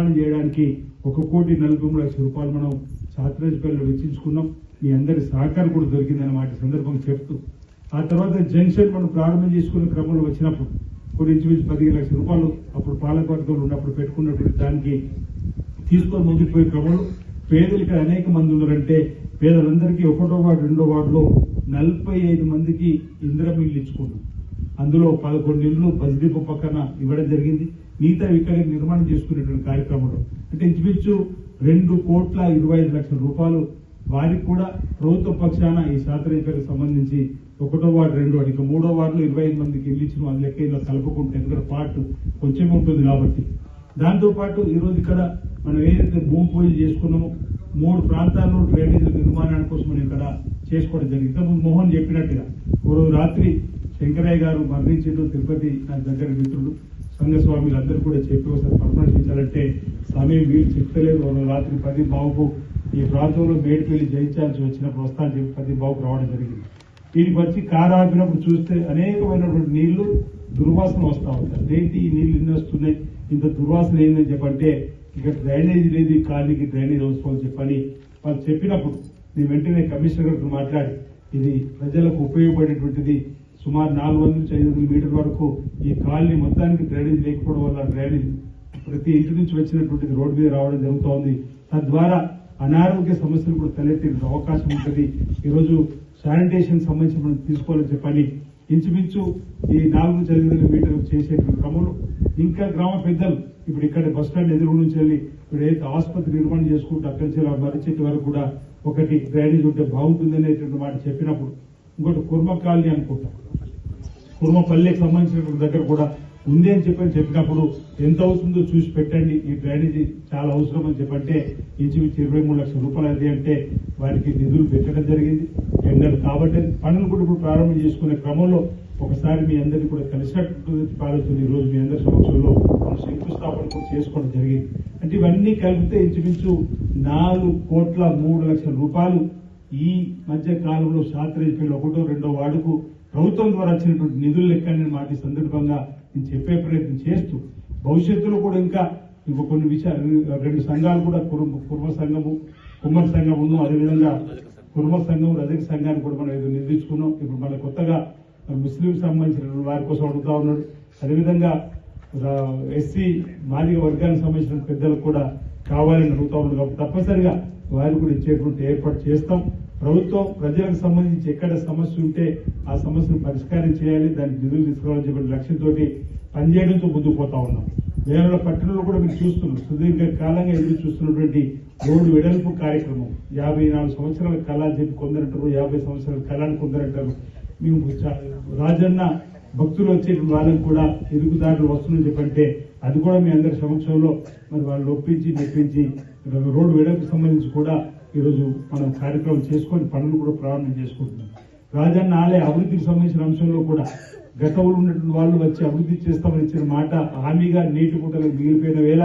నిర్మాణం చేయడానికి ఒక కోటి నలభై మూడు లక్షల రూపాయలు మనం ఛాత్రేజ్పల్లిలో వెచ్చించుకున్నాం. మీ అందరి సహకారం కూడా దొరికిందని మాట సందర్భంగా చెప్తూ. ఆ తర్వాత జంక్షన్ మనం ప్రారంభం చేసుకునే క్రమంలో వచ్చినప్పుడు కొన్ని ఇంచుమించు పదిహేను లక్షల రూపాయలు అప్పుడు పాలకవర్గంలో ఉన్నప్పుడు పెట్టుకున్నటువంటి దానికి తీసుకొని ముందుకు పోయే క్రమంలో పేదలు ఇక్కడ అనేక మంది ఉన్నారంటే పేదలందరికీ ఒకటో వార్డు రెండో వార్డులో నలభై ఐదు మందికి ఇంద్రమిల్లు ఇచ్చుకున్నాం. అందులో పదకొండు ఇళ్ళు బస్ పక్కన ఇవ్వడం జరిగింది. మిగతా ఇక్కడ నిర్మాణం చేసుకునేటువంటి కార్యక్రమంలో. అంటే ఇంచుమించు రెండు కోట్ల ఇరవై ఐదు లక్షల రూపాయలు వారికి కూడా ప్రభుత్వ పక్షాన ఈ శాస్త్రవేత్తలకు సంబంధించి ఒకటో వార్డు రెండు వార్డు ఇక మూడో వార్డులో ఇరవై ఐదు మందికి ఇల్లు ఇచ్చిన వాళ్ళ లెక్క ఇలా కలుపుకుంటే ఎందుకంటే పార్ట్ కొంచెం ఉంటుంది కాబట్టి. దాంతోపాటు ఈరోజు ఇక్కడ మనం ఏదైతే భూమి పూజ చేసుకున్నామో మూడు ప్రాంతాల్లో డ్రైనేజీల నిర్మాణానికి కోసం మనం ఇక్కడ చేసుకోవడం జరిగింది. ఇంతకుముందు మోహన్ చెప్పినట్టుగా ఓ రోజు రాత్రి శంకరయ్య గారు మరణించారు తిరుపతి నా దగ్గర మిత్రుడు సంఘ స్వామిలు అందరూ కూడా చెప్పి ఒకసారి పరామర్శించాలంటే సమయం వీలు చెప్తలేదు ఒక రాత్రి పది బావుకు ఈ ప్రాంతంలో మేడిపల్లి జయించాల్సి వచ్చినప్పుడు వస్తాను చెప్పి పది బావుకు రావడం జరిగింది. దీనికి వచ్చి కారు ఆపినప్పుడు చూస్తే అనేకమైనటువంటి నీళ్ళు దుర్వాసన వస్తా ఉంటాయి ఏంటి ఈ నీళ్ళు ఇన్ని వస్తున్నాయి? ఇంత దుర్వాసన ఏందని చెప్పంటే ఇక్కడ డ్రైనేజ్ లేదు ఈ కాలనీకి డ్రైనేజ్ అవసరం చెప్పని వాళ్ళు చెప్పినప్పుడు నేను వెంటనే కమిషనర్ గారితో మాట్లాడి ఇది ప్రజలకు ఉపయోగపడేటువంటిది సుమారు నాలుగు వందల నుంచి ఐదు వందల మీటర్ వరకు ఈ కాలనీ మొత్తానికి డ్రైనేజ్ లేకపోవడం వల్ల డ్రైనేజ్ ప్రతి ఇంటి నుంచి వచ్చినటువంటిది రోడ్డు మీద రావడం జరుగుతోంది. తద్వారా అనారోగ్య సమస్యలు కూడా తలెత్తే అవకాశం ఉంటుంది. ఈరోజు శానిటేషన్ సంబంధించి మనం తీసుకోవాలని చెప్పాలి ఇంచుమించు ఈ నాలుగు నుంచి ఐదు వందల మీటర్లు చేసేటువంటి క్రమంలో ఇంకా గ్రామ పెద్దలు ఇప్పుడు ఇక్కడ బస్ స్టాండ్ ఎదురు నుంచి వెళ్ళి ఇప్పుడు ఏదైతే ఆసుపత్రి నిర్మాణం చేసుకుంటూ అక్కడి నుంచి మర్రి చెట్టు వరకు కూడా ఒకటి డ్రైనేజ్ ఉంటే బాగుంటుంది అనేటువంటి మాట చెప్పినప్పుడు ఇంకోటి కుర్మ అనుకుంటా. అనుకుంటాం కుర్మపల్లికి సంబంధించినటువంటి దగ్గర కూడా ఉంది అని చెప్పని చెప్పినప్పుడు ఎంత అవుతుందో చూసి పెట్టండి. ఈ డ్రైనేజీ చాలా అవసరం అని చెప్పంటే ఇంచుమించి ఇరవై మూడు లక్షల రూపాయలు అది అంటే వారికి నిధులు పెట్టడం జరిగింది. టెండర్ కాబట్టి పనులు కూడా ఇప్పుడు ప్రారంభం చేసుకునే క్రమంలో ఒకసారి మీ అందరినీ కూడా కలిసినట్టు పాల్గొంది ఈ రోజు మీ అందరి సమక్షంలో మనం శంకుస్థాపన కూడా చేసుకోవడం జరిగింది. అంటే ఇవన్నీ కలిపితే ఇంచుమించు నాలుగు కోట్ల మూడు లక్షల రూపాయలు ఈ మధ్య కాలంలో శాస్త్రజ్ఞులు ఒకటో రెండో వార్డుకు ప్రభుత్వం ద్వారా వచ్చినటువంటి నిధులు లెక్కని మాట సందర్భంగా నేను చెప్పే ప్రయత్నం చేస్తూ భవిష్యత్తులో కూడా ఇంకా ఇంకో కొన్ని విషయాలు రెండు సంఘాలు కూడా కుర్మ కుర్మ సంఘము సంఘం ఉన్నాం అదేవిధంగా కుర్మ సంఘం రజక సంఘాన్ని కూడా మనం ఏదో నిర్దించుకున్నాం ఇప్పుడు మళ్ళీ కొత్తగా ముస్లిం సంబంధించిన వారి కోసం అడుగుతా ఉన్నాడు. అదేవిధంగా ఎస్సీ మాదిగ వర్గానికి సంబంధించిన పెద్దలకు కూడా కావాలని అడుగుతా ఉన్నాడు. కాబట్టి తప్పనిసరిగా వారు కూడా ఇచ్చేటువంటి ఏర్పాటు చేస్తాం. ప్రభుత్వం ప్రజలకు సంబంధించి ఎక్కడ సమస్య ఉంటే ఆ సమస్యను పరిష్కారం చేయాలి దానికి నిధులు తీసుకోవాలని చెప్పిన లక్ష్యంతో పనిచేయడంతో ముందుకు పోతా ఉన్నాం. వేరే పట్టణంలో కూడా మీరు చూస్తున్నారు. సుదీర్ఘ కాలంగా ఎదురు చూస్తున్నటువంటి రోడ్డు వెడల్పు కార్యక్రమం. యాభై నాలుగు సంవత్సరాల కళ అని చెప్పి కొందరంటారు యాభై సంవత్సరాల కళ అని కొందరంటారు మేము రాజన్న భక్తులు వచ్చే వాళ్ళకి కూడా ఇరుగుదారులు వస్తుందని చెప్పంటే అది కూడా మీ అందరి సమక్షంలో మరి వాళ్ళు ఒప్పించి మెప్పించి రోడ్డు వెడల్పు సంబంధించి కూడా ఈరోజు మనం కార్యక్రమం చేసుకొని పనులు కూడా ప్రారంభం చేసుకుంటున్నాం. రాజన్న ఆలయ అభివృద్ధికి సంబంధించిన అంశంలో కూడా గతంలో ఉన్నటువంటి వాళ్ళు వచ్చి అభివృద్ధి చేస్తామని ఇచ్చిన మాట హామీగా నీటి గుట్టలకు మిగిలిపోయిన వేళ